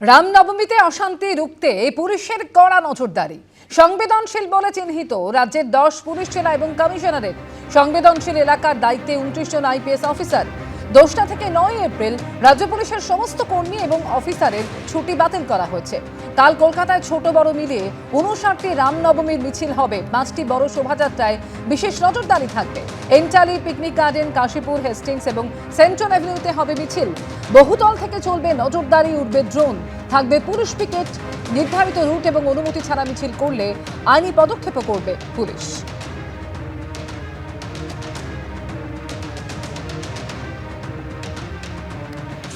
রামনবমীতে অশান্তি রুখতে পুলিশের কড়া নজরদারি। সংবেদনশীল বলে চিহ্নিত রাজ্যের দশ পুলিশ জেলা এবং কমিশনারের। সংবেদনশীল এলাকার দায়িত্বে উনত্রিশ জন আইপিএস অফিসার। দোসরা থেকে নয় এপ্রিল রাজ্য পুলিশের সমস্ত কর্মী এবং অফিসারের ছুটি বাতিল করা হয়েছে। কাল কলকাতায় ছোট বড় মিলিয়ে উনষাটটি রামনবমীর মিছিল হবে। পাঁচটি বড় শোভাযাত্রায় বিশেষ নজরদারি থাকবে। Entally, Picnic Garden, Kashipur, Hastings এবং সেন্ট্রাল অ্যাভিনিউতে হবে মিছিল। বহুতল থেকে চলবে নজরদারি উঠবে ড্রোন। থাকবে পুলিশ পিকেট। নির্ধারিত রুট এবং অনুমতি ছাড়া মিছিল করলে আইনি পদক্ষেপও করবে পুলিশ।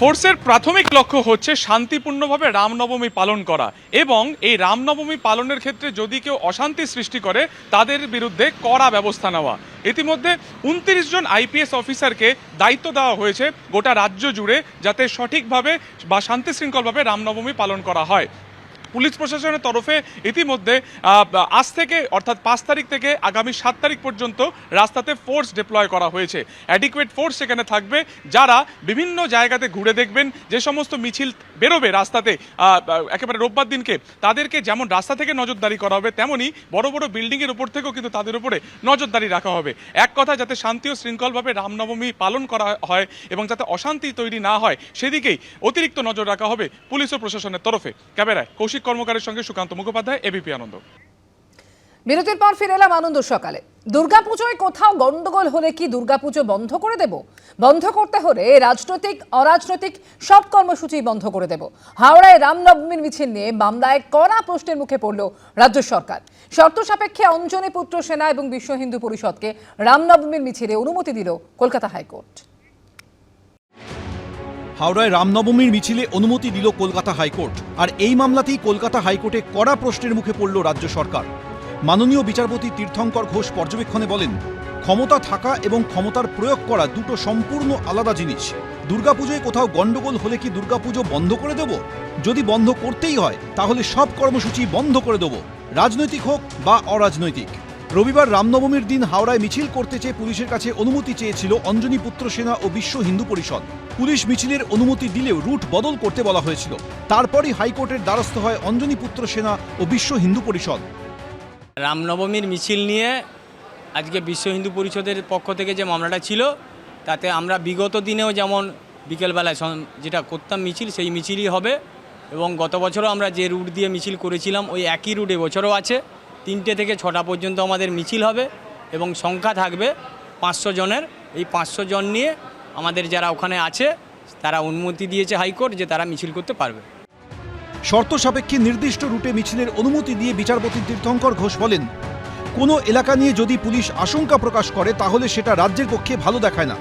ফোর্সের প্রাথমিক লক্ষ্য হচ্ছে শান্তিপূর্ণভাবে রামনবমী পালন করা এবং এই রামনবমী পালনের ক্ষেত্রে যদি কেউ অশান্তি সৃষ্টি করে, তাদের বিরুদ্ধে কড়া ব্যবস্থা নেওয়া। ইতিমধ্যে উনত্রিশ জন আইপিএস অফিসারকে দায়িত্ব দেওয়া হয়েছে গোটা রাজ্য জুড়ে যাতে সঠিকভাবে বা শান্তি শৃঙ্খলভাবে রামনবমী পালন করা হয়। পুলিশ প্রশাসনের তরফে ইতিমধ্যে আজ থেকে, অর্থাৎ পাঁচ তারিখ থেকে আগামী সাত তারিখ পর্যন্ত রাস্তাতে ফোর্স ডিপ্লয় করা হয়েছে। অ্যাডিকুয়েট ফোর্স সেখানে থাকবে। যারা বিভিন্ন জায়গাতে ঘুরে দেখবেন, যে সমস্ত মিছিল বেরোবে রাস্তাতে একেবারে রোববার দিনকে, তাদেরকে যেমন রাস্তা থেকে নজরদারি করা হবে তেমনই বড় বড় বিল্ডিংয়ের উপর থেকেও কিন্তু তাদের উপরে নজরদারি রাখা হবে। এক কথা যাতে শান্তি ও শৃঙ্খলভাবে রামনবমী পালন করা হয় এবং যাতে অশান্তি তৈরি না হয়, সেদিকেই অতিরিক্ত নজর রাখা হবে পুলিশ ও প্রশাসনের তরফে। ক্যামেরায় কৌশিক কর্মকারের সঙ্গে সুকান্ত মুখোপাধ্যায় এবিপি আনন্দ। বিরতির পর ফিরে এলাম আনন্দ সকালে। দুর্গাপুজোয় কোথাও গন্ডগোল হলে কি দুর্গাপুজো বন্ধ করে দেব? বন্ধ করতে হলে রাজনৈতিক, অরাজনৈতিক সব কর্মসূচি বন্ধ করে দেব। হাওড়ায় রামনবমীর মিছিল নিয়ে মামলায় কড়া প্রশ্নের মুখে পড়ল রাজ্য সরকার। শর্ত সাপেক্ষে অঞ্জনী পুত্র সেনা এবং বিশ্ব হিন্দু পরিষদকে রামনবমীর মিছিলে অনুমতি দিল কলকাতা হাইকোর্ট। হাওড়ায় রামনবমীর মিছিলে অনুমতি দিল কলকাতা হাইকোর্ট। আর এই মামলাতেই কলকাতা হাইকোর্টে কড়া প্রশ্নের মুখে পড়ল রাজ্য সরকার। মাননীয় বিচারপতি তীর্থঙ্কর ঘোষ পর্যবেক্ষণে বলেন, ক্ষমতা থাকা এবং ক্ষমতার প্রয়োগ করা দুটো সম্পূর্ণ আলাদা জিনিস। দুর্গাপুজোয় কোথাও গন্ডগোল হলে কি দুর্গাপুজো বন্ধ করে দেব? যদি বন্ধ করতেই হয়, তাহলে সব কর্মসূচি বন্ধ করে দেব। রাজনৈতিক হোক বা অরাজনৈতিক। রবিবার রামনবমীর দিন হাওড়ায় মিছিল করতে চেয়ে পুলিশের কাছে অনুমতি চেয়েছিল অঞ্জনী পুত্র সেনা ও বিশ্ব হিন্দু পরিষদ। পুলিশ মিছিলের অনুমতি দিলেও রুট বদল করতে বলা হয়েছিল। তারপরই হাইকোর্টের দ্বারস্থ হয় অঞ্জনী পুত্র সেনা ও বিশ্ব হিন্দু পরিষদ। রামনবমীর মিছিল নিয়ে আজকে বিশ্ব হিন্দু পরিষদের পক্ষ থেকে যে মামলাটা ছিল, তাতে আমরা বিগত দিনেও যেমন বিকেলবেলায় যেটা করতাম মিছিল, সেই মিছিলই হবে। এবং গত বছরও আমরা যে রুট দিয়ে মিছিল করেছিলাম, ওই একই রুট এবছরও আছে। তিনটে থেকে ছটা পর্যন্ত আমাদের মিছিল হবে এবং সংখ্যা থাকবে পাঁচশো জনের। এই পাঁচশো জন নিয়ে আমাদের যারা ওখানে আছে, তারা অনুমতি দিয়েছে হাইকোর্ট যে তারা মিছিল করতে পারবে। শর্ত সাপেক্ষে নির্দিষ্ট রুটে মিছিলের অনুমতি দিয়ে বিচারপতি তীর্থঙ্কর ঘোষ বলেন, কোনো এলাকা নিয়ে যদি পুলিশ আশঙ্কা প্রকাশ করে, তাহলে সেটা রাজ্যের পক্ষে ভালো দেখায় না।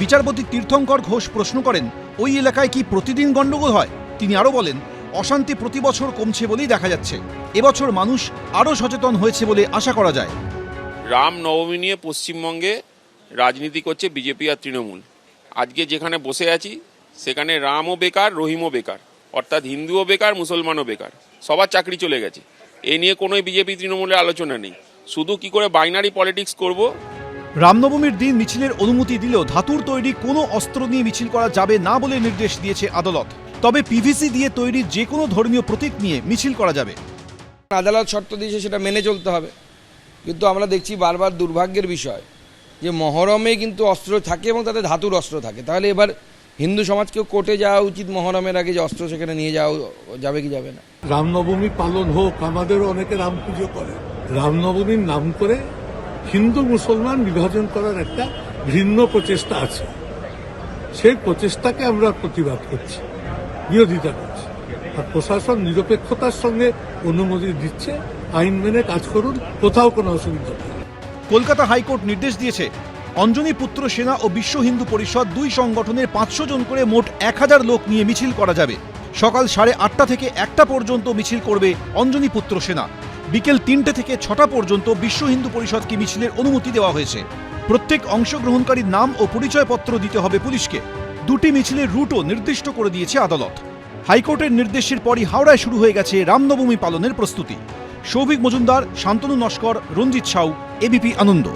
বিচারপতি তীর্থঙ্কর ঘোষ প্রশ্ন করেন, ওই এলাকায় কি প্রতিদিন গণ্ডগোল হয়? তিনি আরও বলেন অশান্তি প্রতি বছর কমছে বলেই দেখা যাচ্ছে। এবছর মানুষ আরও সচেতন হয়েছে বলে আশা করা যায়। রাম নবমী নিয়ে পশ্চিমবঙ্গে রাজনীতি করছে বিজেপি আর তৃণমূল। আজকে যেখানে বসে আছি সেখানে রামও বেকার রহিমও বেকার। অর্থাৎ হিন্দুও বেকার মুসলমানও বেকার। সবার চাকরি চলে গেছে। এ নিয়ে কোনো বিজেপি তৃণমূলের আলোচনা নেই। শুধু কি করে বাইনারি পলিটিক্স করব? রামনবমীর দিন মিছিলের অনুমতি দিলেও ধাতুর তৈরি কোনো অস্ত্র নিয়ে মিছিল করা যাবে না বলে নির্দেশ দিয়েছে আদালত। তবে পিভিসি দিয়ে তৈরি যে কোনো ধর্মীয় প্রতীক নিয়ে মিছিল করা যাবে। আদালত শর্ত দিয়েছে সেটা মেনে চলতে হবে। কিন্তু আমরা দেখছি বারবার দুর্ভাগ্যের বিষয় যে মহরমে কিন্তু অস্ত্র থাকে এবং তাতে ধাতুর অস্ত্র থাকে। তাহলে এবার হিন্দু সমাজকেও কোর্টে যাওয়া উচিত মহরমের আগে যে অস্ত্র সেখানে নিয়ে যাওয়া যাবে কি যাবে না। রামনবমী পালন হোক আমাদেরও অনেকে রাম পুজো করে। রামনবমীর নাম করে হিন্দু মুসলমান বিভাজন করার একটা ভিন্ন প্রচেষ্টা আছে। সেই প্রচেষ্টাকে আমরা প্রতিবাদ করছি। বিরোধিতা করছি। আর প্রশাসন নিরপেক্ষতার সঙ্গে অনুমতি দিচ্ছে, আইন মেনে কাজ করুন, কোথাও কোনো অসুবিধা নেই। কলকাতা হাইকোর্ট নির্দেশ দিয়েছে, অঞ্জনী পুত্র সেনা ও বিশ্ব হিন্দু পরিষদ দুই সংগঠনের পাঁচশো জন করে মোট এক হাজার লোক নিয়ে মিছিল করা যাবে। সকাল সাড়ে আটটা থেকে একটা পর্যন্ত মিছিল করবে অঞ্জনী পুত্র সেনা। বিকেল তিনটে থেকে ছটা পর্যন্ত বিশ্ব হিন্দু পরিষদকে মিছিলের অনুমতি দেওয়া হয়েছে। প্রত্যেক অংশগ্রহণকারীর নাম ও পরিচয়পত্র দিতে হবে পুলিশকে। দুটি মিছিলের রুটও নির্দিষ্ট করে দিয়েছে আদালত। হাইকোর্টের নির্দেশের পরই হাওড়ায় শুরু হয়ে গেছে রামনবমী পালনের প্রস্তুতি। সৌভিক মজুমদার, শান্তনু নস্কর, রঞ্জিত সাউ, এবিপি আনন্দ।